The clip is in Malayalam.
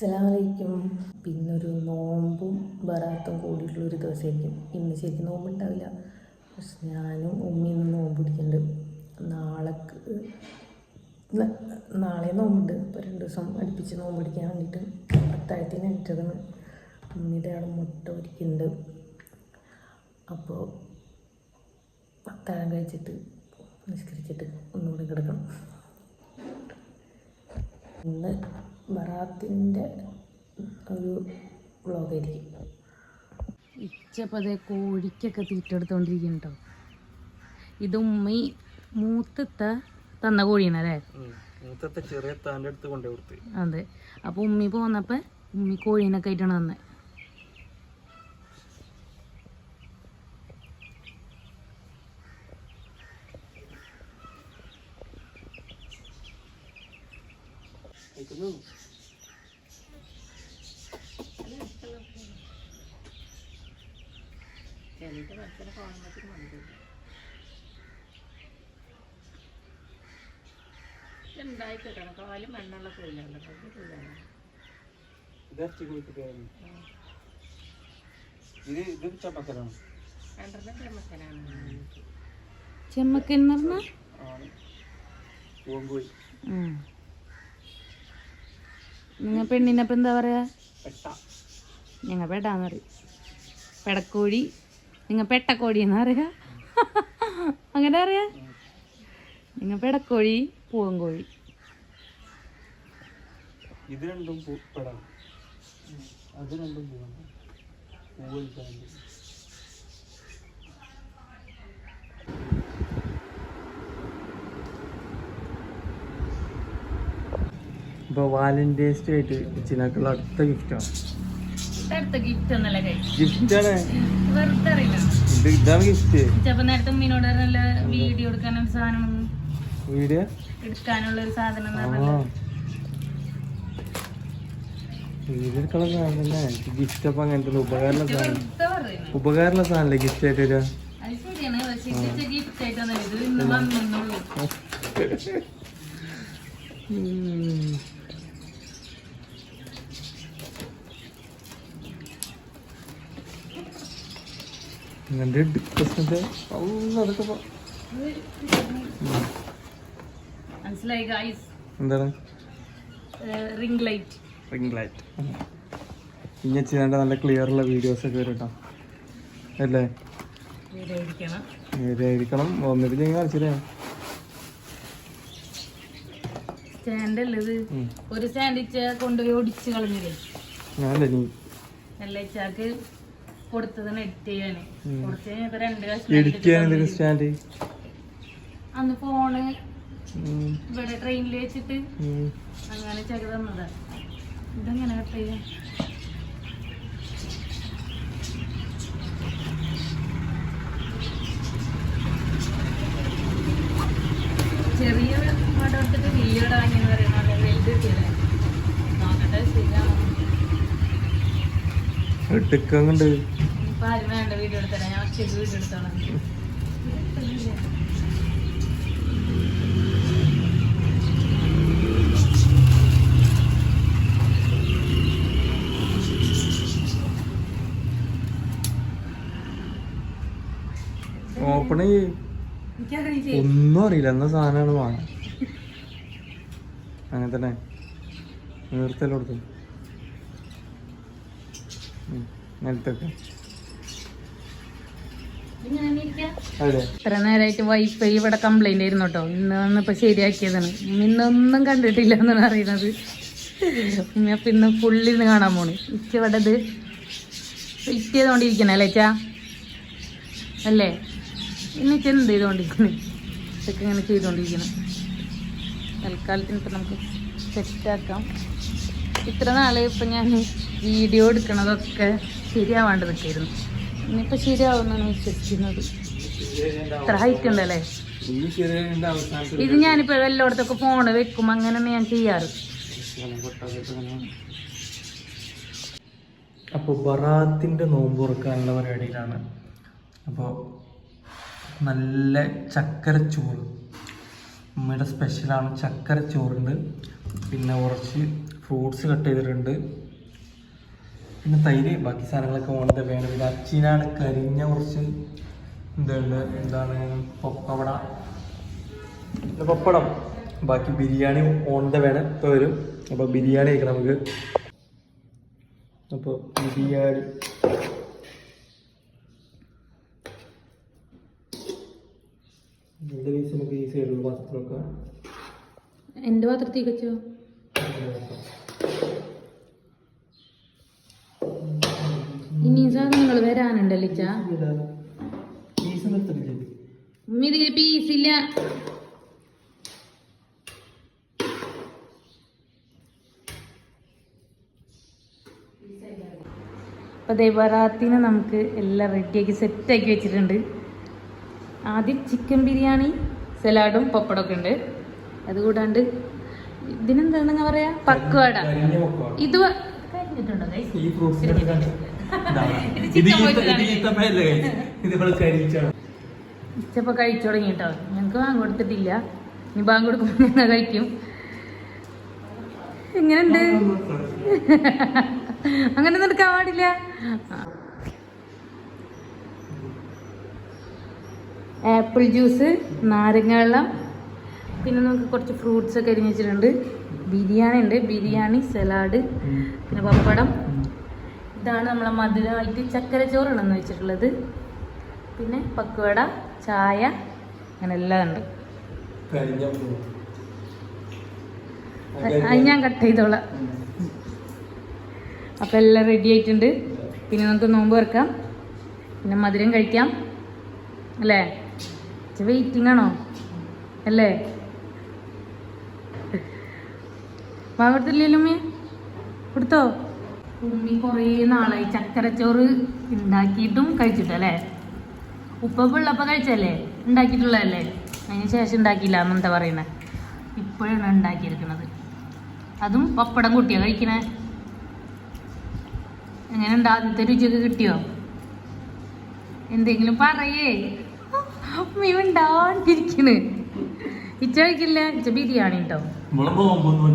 അസ്സലാമലൈക്കും. പിന്നൊരു നോമ്പും ബറാത്തും കൂടിയിട്ടുള്ള ഒരു ദിവസമായിരിക്കും. ഇന്ന് ശരിക്കും നോമ്പുണ്ടാവില്ല. പക്ഷെ ഞാനും ഉമ്മയും നോമ്പ് പിടിക്കുന്നുണ്ട് നാളേക്ക് നാളെ നോമ്പുണ്ട്. ഇപ്പോൾ രണ്ട് ദിവസം അടുപ്പിച്ച് നോമ്പ് പിടിക്കാൻ വേണ്ടിയിട്ട് അത്താഴത്തിന് എണീറ്റതാണ് ഉമ്മയുടെ അവിടെ മുട്ട ഒരുക്കുന്നുണ്ട് അപ്പോൾ അത്താഴം കഴിച്ചിട്ട് നിഷ്കരിച്ചിട്ട് ഒന്നുകൂടി കിടക്കണം. ഇന്ന് ബറാത്തിന്റെ ഒരു വ്ളോഗായിരിക്കും. ഇച്ചപ്പതേ കോഴിക്കൊക്കെ തീറ്റെടുത്തോണ്ടിരിക്കുന്നു കേട്ടോ ഇത് ഉമ്മി മൂത്തത്തെ തന്ന കോഴിയാണല്ലേ? മൂത്തത്തെ ചെറിയ താന്റെ അടുത്ത് കൊണ്ടേ കൊടുത്ത്. അതെ. അപ്പോൾ ഉമ്മി പോന്നപ്പോൾ ഉമ്മി കോഴീനൊക്കെ ആയിട്ടാണ് തന്നെ ഇത് ഇറച്ചി കുളിപ്പിക്കായിരുന്നു ഇത് ഇത് ചപ്പക്കലാണ് ചെമ്മക്കൻ എന്ന് പറഞ്ഞാൽ നിങ്ങൾ പെണ്ണിനപ്പം എന്താ പറയാ? ഞങ്ങൾ പെടാന്ന് പറയും. പെടക്കോഴി. നിങ്ങൾ പെട്ടക്കോഴി എന്നാ പറയാ? അങ്ങനെ അറിയാ നിങ്ങൾ പെടക്കോഴി പൂവൻകോഴി. ഇത് രണ്ടും അത് രണ്ടും പൂവാണ് പൂവലിക്കാണ്ട് ഇപ്പോൾ വാലന്റൈൻസ് ഡേ ആയിട്ട് ചിനാക്കുള്ള അടുത്ത ഗിഫ്റ്റാണ് ഗിഫ്റ്റ് ഗിഫ്റ്റാണ് ഇത് ഇതാണ് നേരത്തെ ഉമ്മീനോട് വീഡിയോ എടുക്കാനൊരു സാധനം വീഡിയോ? എടുക്കാനുള്ള ഒരു സാധനം വീഡിയോ എടുക്കണം സാധനമല്ലേ ഗിഫ്റ്റ് അപ്പം അങ്ങനത്തെ ഉപകാരമുള്ള സാധനം. ഉപകാരമുള്ള സാധനല്ലേ ഗിഫ്റ്റ് ആയിട്ട് വരിക? ഇത് ഗിഫ്റ്റ് ആയിട്ടൊന്നും ഇത് ഇന്ന് വന്നുള്ളൂ ഉം. ഡിപ്രഷന്റെ അതൊക്കെ മനസ്സിലായി എന്താണ്? റിംഗ് ലൈറ്റ് റിംഗ് ലൈറ്റ് ഇങ്ങനെ ചെയ്യേണ്ട നല്ല ക്ലിയർ ഉള്ള വീഡിയോസ് ഒക്കെ വരും കേട്ടോ അല്ലേ? നേരെയായിരിക്കണം വന്നിട്ട് ഞാൻ കാണിച്ചില്ലേ? സ്റ്റാൻഡ് അല്ലേ ഇത് ഒരു സ്റ്റാൻഡ് കൊണ്ടുപോയി ഒടിച്ച് കളഞ്ഞില്ലേ? ഞാനല്ലേ നീ അല്ലേ ഇച്ചാക്ക് കൊടുത്തതാണ് എഡിറ്റ് ചെയ്യാന്. ഉം. കഴിഞ്ഞപ്പോ രണ്ട് കഷ്ണം സ്റ്റാൻഡ് അന്ന് ഫോണ് ഇവിടെ ട്രെയിനിൽ വെച്ചിട്ട് അങ്ങനെ ചെറു തന്നതാ ഇതെങ്ങനെ കട്ട് ചെയ്യാം? ചെറിയ വട എടുത്തിട്ട് വലിയ വട വാങ്ങിയെന്ന് പറയുന്നത് വലുത് കിട്ടിയല്ലേ നോക്കട്ടെ ശരിയാണോ? എടുക്കുന്നുണ്ട് ഇപ്പൊ ആരും വേണ്ട വീഡിയോ എടുത്തരാം. ഞാൻ ഒറ്റയ്ക്ക് വീഡിയോ എടുത്തോളാം. ഓപ്പൺ ഒന്നും അറിയില്ല. എന്നാ സാധനമാണ് വാങ്ങാൻ? അങ്ങനെ തന്നെ. നേരത്തെ കൊടുത്തു. നിലത്തൊക്കെ. ഇത്ര നേരമായിട്ട് വൈഫൈ ഇവിടെ കംപ്ലൈന്റ് ആയിരുന്നു കേട്ടോ. ഇന്ന് വന്നിപ്പോ ശരിയാക്കിയതാണ്. ഇന്നൊന്നും കണ്ടിട്ടില്ല എന്നാണ് അറിയുന്നത്. അപ്പൊ ഇന്ന് ഫുള്ളിന്ന് കാണാൻ പോണു. ഇച്ച ഇവിടെ ഇത് ഫിറ്റ് ചെയ്തോണ്ടിരിക്കണേ അല്ലേ ചാ അല്ലേ? ഇന്ന് ഇച്ച എന്ത് ചെയ്തോണ്ടിരിക്കണേ? ഇതൊക്കെ ഇങ്ങനെ ചെയ്തോണ്ടിരിക്കണം. തൽക്കാലത്തിന് ഇപ്പൊ നമുക്ക് സെറ്റാക്കാം ഇത്ര നാളെ ഇപ്പൊ ഞാൻ വീഡിയോ എടുക്കണതൊക്കെ ശരിയാവാണ്ട് നിൽക്കായിരുന്നു ഇനിയിപ്പോ ശരിയാവുന്നാണ് വിശ്വസിക്കുന്നത്. ഇത്ര ഹൈറ്റ് ഉണ്ടല്ലേ? ഇത് ഞാനിപ്പോ എല്ലായിടത്തൊക്കെ ഫോണ് വെക്കും. അങ്ങനെയാണ് ഞാൻ ചെയ്യാറ്. അപ്പോൾ ബറാത്തിന്റെ നോമ്പ് തുറക്കാനുള്ള പരിപാടിയിലാണ്. അപ്പോൾ നല്ല ചക്കരച്ചോറ്. ഉമ്മയുടെ സ്പെഷ്യലാണ് ചക്കരച്ചോറുണ്ട്. പിന്നെ കുറച്ച് ഫ്രൂട്ട്സ് കട്ട് ചെയ്തിട്ടുണ്ട്. പിന്നെ തൈര് ബാക്കി സാധനങ്ങളൊക്കെ ഓണത്തെ വേണം. പിന്നെ അച്ചിനാണ് കരിഞ്ഞ കുറച്ച് എന്തുണ്ട് എന്താണ്? പപ്പട. പിന്നെ പപ്പടം. ബാക്കി ബിരിയാണി ഓണത്തെ വേണം. ഇപ്പോൾ വരും. അപ്പോൾ ബിരിയാണി കഴിക്കണം നമുക്ക്. അപ്പോൾ ബിരിയാണി. എന്റെ പീസ് നമുക്ക് ഈ സൈഡിലുള്ള പാത്രത്തിലൊക്കെ എന്റെ പാത്രത്തിൽ വെച്ചോ? ഇച്ച പീസ് നിർത്തില്ലേ പീസില്ല അപ്പോൾ ദേവറാത്തിന് നമുക്ക് എല്ലാം റെഡിയാക്കി സെറ്റാക്കി വെച്ചിട്ടുണ്ട്. ആദ്യം ചിക്കൻ ബിരിയാണി സലാഡും പപ്പടമൊക്കെ ഉണ്ട്. അതുകൂടാണ്ട് ഇതിനെന്താ പറയാ? പക്വാട. ഇത് കഴിഞ്ഞിട്ടുണ്ടോ ഇത്. ഇത് ഈത്തപ്പഴല്ലേ? ഇത് ഇവിടെ കഴിച്ചു തുടങ്ങി കേട്ടോ ഞങ്ങൾക്ക് ബാങ്ക് കൊടുത്തിട്ടില്ല. ഇനി ബാങ്ക് കൊടുക്കുമ്പോൾ ഞങ്ങൾ കഴിക്കും. എങ്ങനെയുണ്ട് അങ്ങനെ നടക്കാൻ പാടില്ല. ആപ്പിൾ ജ്യൂസ് നാരങ്ങ വെള്ളം. പിന്നെ നമുക്ക് കുറച്ച് ഫ്രൂട്ട്സ് ഒക്കെ അരിഞ്ഞിട്ടുണ്ട് ബിരിയാണി ഉണ്ട്. ബിരിയാണി സലാഡ് പിന്നെ പപ്പടം. ഇതാണ് നമ്മളെ മധുരമായിട്ട് ചക്കര ചോറാണെന്ന് വെച്ചിട്ടുള്ളത്. പിന്നെ പക്കുവട ചായ അങ്ങനെ എല്ലാം ഉണ്ട് അത് ഞാൻ കട്ട് ചെയ്തോളാം. അപ്പം എല്ലാം റെഡി ആയിട്ടുണ്ട്. പിന്നെ നമുക്ക് നോമ്പ് വെക്കാം പിന്നെ മധുരം കഴിക്കാം. അല്ലേ? വെയിറ്റിംഗ് ആണോ? അല്ലേ? വാങ്ങത്തില്ലല്ലോ മീ കൊടുത്തോ? ഉമ്മി കുറേ നാളായി ചക്കരച്ചോറ് ഉണ്ടാക്കിയിട്ടും കഴിച്ചിട്ടല്ലേ? ഉപ്പൊക്കെ ഉള്ളപ്പോൾ കഴിച്ചല്ലേ? ഉണ്ടാക്കിയിട്ടുള്ളതല്ലേ? അതിന് ശേഷം ഉണ്ടാക്കിയില്ല എന്നെന്താ പറയണേ ഇപ്പോഴാണ് ഉണ്ടാക്കിയിരിക്കുന്നത്. അതും പപ്പടം കൂട്ടിയോ കഴിക്കണേ. എങ്ങനെയുണ്ട് ആദ്യത്തെ രുചിയൊക്കെ കിട്ടിയോ? എന്തെങ്കിലും പറയേ. മീ ഉണ്ടാണ്ടിരിക്കണ് ഇച്ച കഴിക്കില്ല ഇച്ച ബിരിയാണി കേട്ടോ നമ്മളെ ബോംബൊന്നും